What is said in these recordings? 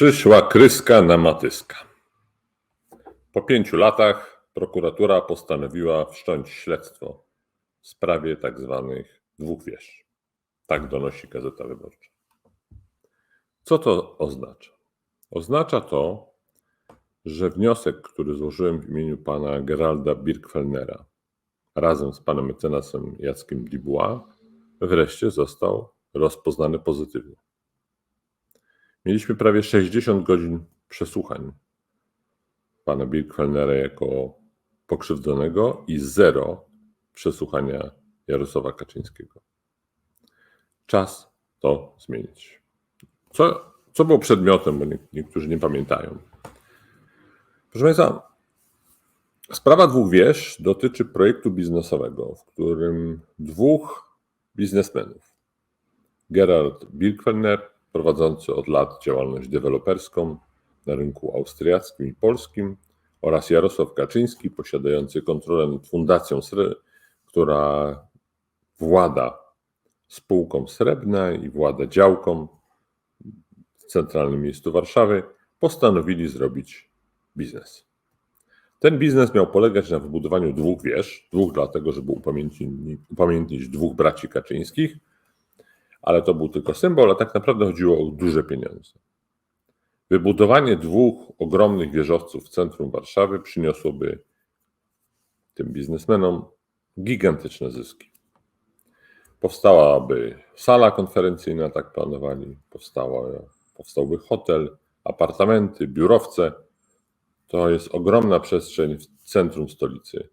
Przyszła kryska na matyska. Po pięciu latach prokuratura postanowiła wszcząć śledztwo w sprawie tak zwanych dwóch wież. Tak donosi Gazeta Wyborcza. Co to oznacza? Oznacza to, że wniosek, który złożyłem w imieniu pana Geralda Birkfellnera razem z panem mecenasem Jackiem Dubois wreszcie został rozpoznany pozytywnie. Mieliśmy prawie 60 godzin przesłuchań pana Birkfellnera jako pokrzywdzonego i zero przesłuchania Jarosława Kaczyńskiego. Czas to zmienić. Co, co było przedmiotem, bo nie, niektórzy nie pamiętają. Proszę Państwa, sprawa dwóch wież dotyczy projektu biznesowego, w którym dwóch biznesmenów, Gerard Birkfellner, prowadzący od lat działalność deweloperską na rynku austriackim i polskim, oraz Jarosław Kaczyński, posiadający kontrolę nad Fundacją która włada spółką Srebrna i włada działką w centralnym miejscu Warszawy, postanowili zrobić biznes. Ten biznes miał polegać na wybudowaniu dwóch wież, dwóch dlatego, żeby upamiętnić, upamiętnić dwóch braci Kaczyńskich, ale to był tylko symbol, a tak naprawdę chodziło o duże pieniądze. Wybudowanie dwóch ogromnych wieżowców w centrum Warszawy przyniosłoby tym biznesmenom gigantyczne zyski. Powstałaby sala konferencyjna, tak planowali, powstała, powstałby hotel, apartamenty, biurowce. To jest ogromna przestrzeń w centrum stolicy.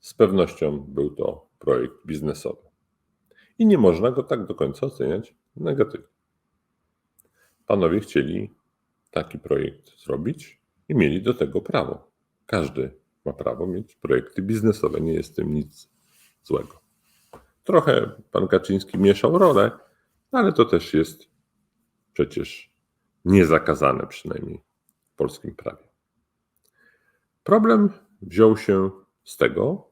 Z pewnością był to projekt biznesowy. I nie można go tak do końca oceniać negatywnie. Panowie chcieli taki projekt zrobić i mieli do tego prawo. Każdy ma prawo mieć projekty biznesowe, nie jest w tym nic złego. Trochę pan Kaczyński mieszał rolę, ale to też jest przecież niezakazane, przynajmniej w polskim prawie. Problem wziął się z tego,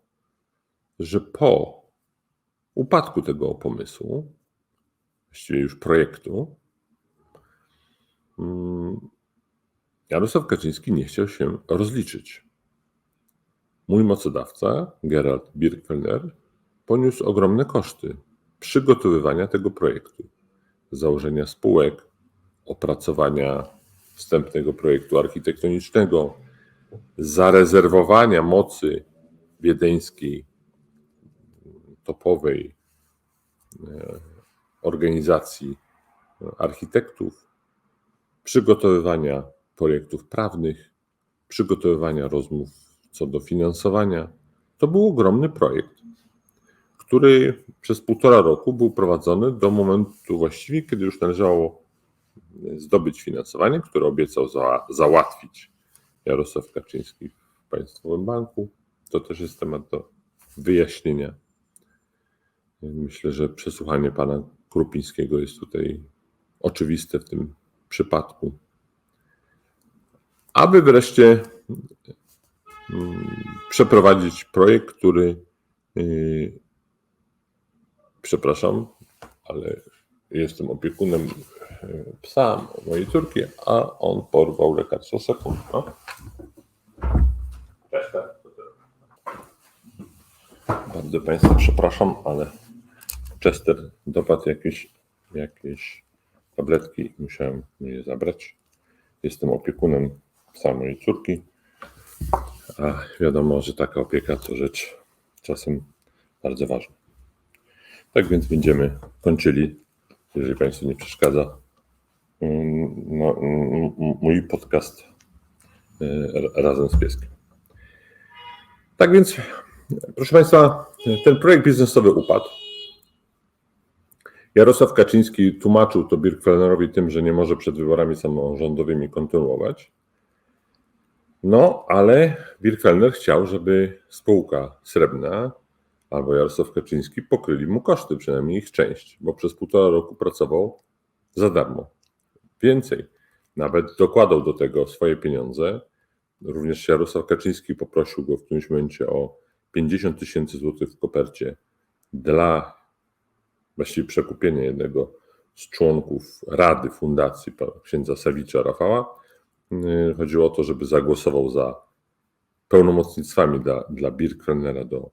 że po upadku tego pomysłu, właściwie już projektu, Jarosław Kaczyński nie chciał się rozliczyć. Mój mocodawca, Gerald Birkfelder, poniósł ogromne koszty przygotowywania tego projektu, założenia spółek, opracowania wstępnego projektu architektonicznego, zarezerwowania mocy wiedeńskiej topowej e, organizacji architektów, przygotowywania projektów prawnych, przygotowywania rozmów co do finansowania. To był ogromny projekt, który przez półtora roku był prowadzony do momentu właściwie, kiedy już należało zdobyć finansowanie, które obiecał za, załatwić Jarosław Kaczyński w Państwowym Banku. To też jest temat do wyjaśnienia. Myślę, że przesłuchanie pana Krupińskiego jest tutaj oczywiste w tym przypadku. Aby wreszcie mm, przeprowadzić projekt, który, yy, przepraszam, ale jestem opiekunem yy, psa mojej córki, a on porwał lekarstwo sekundno. Bardzo Państwa przepraszam, ale Chester dopadł jakieś, jakieś tabletki i musiałem je zabrać. Jestem opiekunem psa mojej córki, a wiadomo, że taka opieka to rzecz czasem bardzo ważna. Tak więc będziemy kończyli, jeżeli Państwu nie przeszkadza, no, mój podcast e, razem z pieskiem. Tak więc, proszę Państwa, ten projekt biznesowy upadł. Jarosław Kaczyński tłumaczył to Birkfelnerowi tym, że nie może przed wyborami samorządowymi kontynuować. No, ale Birkfelner chciał, żeby spółka srebrna albo Jarosław Kaczyński pokryli mu koszty, przynajmniej ich część, bo przez półtora roku pracował za darmo. Więcej, nawet dokładał do tego swoje pieniądze. Również Jarosław Kaczyński poprosił go w którymś momencie o 50 tysięcy złotych w kopercie dla właściwie przekupienia jednego z członków Rady Fundacji księdza Sawicza Rafała. Yy, Chodziło o to, żeby zagłosował za pełnomocnictwami dla, dla do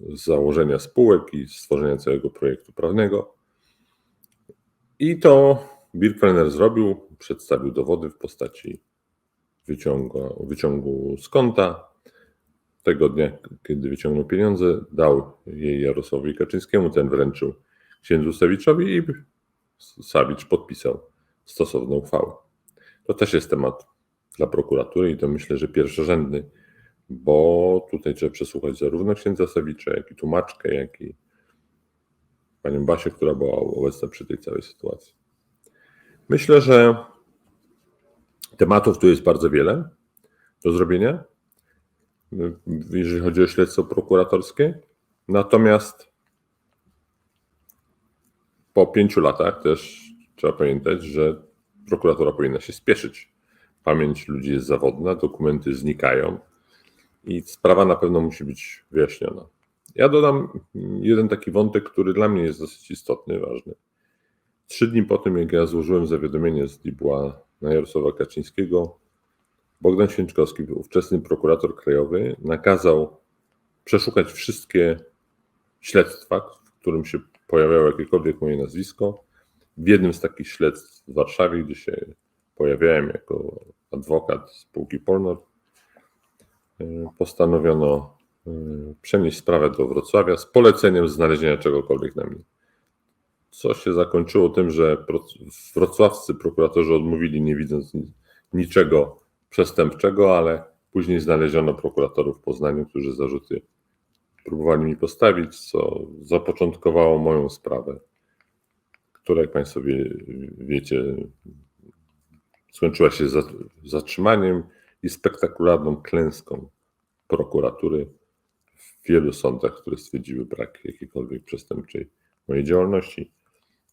założenia spółek i stworzenia całego projektu prawnego. I to Birkrenner zrobił, przedstawił dowody w postaci wyciągu, wyciągu z konta. Tego dnia, kiedy wyciągnął pieniądze, dał je Jarosławowi Kaczyńskiemu, ten wręczył księdzu Sawiczowi i Sawicz podpisał stosowną uchwałę. To też jest temat dla prokuratury i to myślę, że pierwszorzędny, bo tutaj trzeba przesłuchać zarówno księdza Sawicza, jak i tłumaczkę, jak i panią Basię, która była obecna przy tej całej sytuacji. Myślę, że tematów tu jest bardzo wiele do zrobienia, jeżeli chodzi o śledztwo prokuratorskie. Natomiast po pięciu latach też trzeba pamiętać, że prokuratura powinna się spieszyć. Pamięć ludzi jest zawodna, dokumenty znikają i sprawa na pewno musi być wyjaśniona. Ja dodam jeden taki wątek, który dla mnie jest dosyć istotny, ważny. Trzy dni po tym, jak ja złożyłem zawiadomienie z Dibła na Jarosława Kaczyńskiego, Bogdan Święczkowski, ówczesny prokurator krajowy, nakazał przeszukać wszystkie śledztwa, w którym się pojawiało jakiekolwiek moje nazwisko. W jednym z takich śledztw w Warszawie, gdzie się pojawiałem jako adwokat spółki Polnor, y, postanowiono y, przenieść sprawę do Wrocławia z poleceniem znalezienia czegokolwiek na mnie. Co się zakończyło tym, że wrocławscy prokuratorzy odmówili, nie widząc ni- niczego przestępczego, ale później znaleziono prokuratorów w Poznaniu, którzy zarzuty próbowali mi postawić, co zapoczątkowało moją sprawę, która, jak Państwo wie, wiecie, skończyła się za- zatrzymaniem i spektakularną klęską prokuratury w wielu sądach, które stwierdziły brak jakiejkolwiek przestępczej mojej działalności.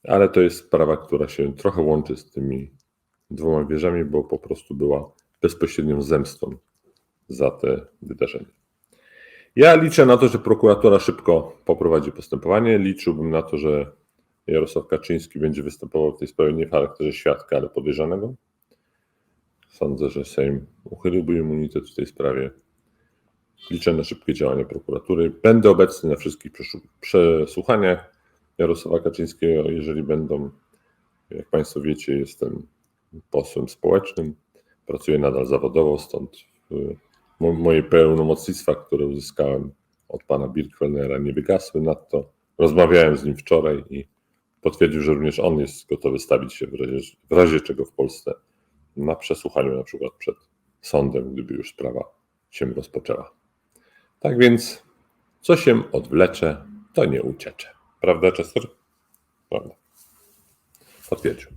Ale to jest sprawa, która się trochę łączy z tymi dwoma wieżami, bo po prostu była bezpośrednią zemstą za te wydarzenia. Ja liczę na to, że prokuratura szybko poprowadzi postępowanie. Liczyłbym na to, że Jarosław Kaczyński będzie występował w tej sprawie nie w charakterze świadka, ale podejrzanego. Sądzę, że Sejm uchyliłby immunitet w tej sprawie. Liczę na szybkie działania prokuratury. Będę obecny na wszystkich przesłuchaniach Jarosława Kaczyńskiego, jeżeli będą. Jak Państwo wiecie, jestem posłem społecznym, pracuję nadal zawodowo, stąd y, moje pełnomocnictwa, które uzyskałem od pana Birkwellnera, nie wygasły. Nadto rozmawiałem z nim wczoraj i potwierdził, że również on jest gotowy stawić się w razie, w razie czego w Polsce na przesłuchaniu, na przykład przed sądem, gdyby już sprawa się rozpoczęła. Tak więc, co się odwlecze, to nie uciecze. Prawda, Chester? Prawda. Potwierdził.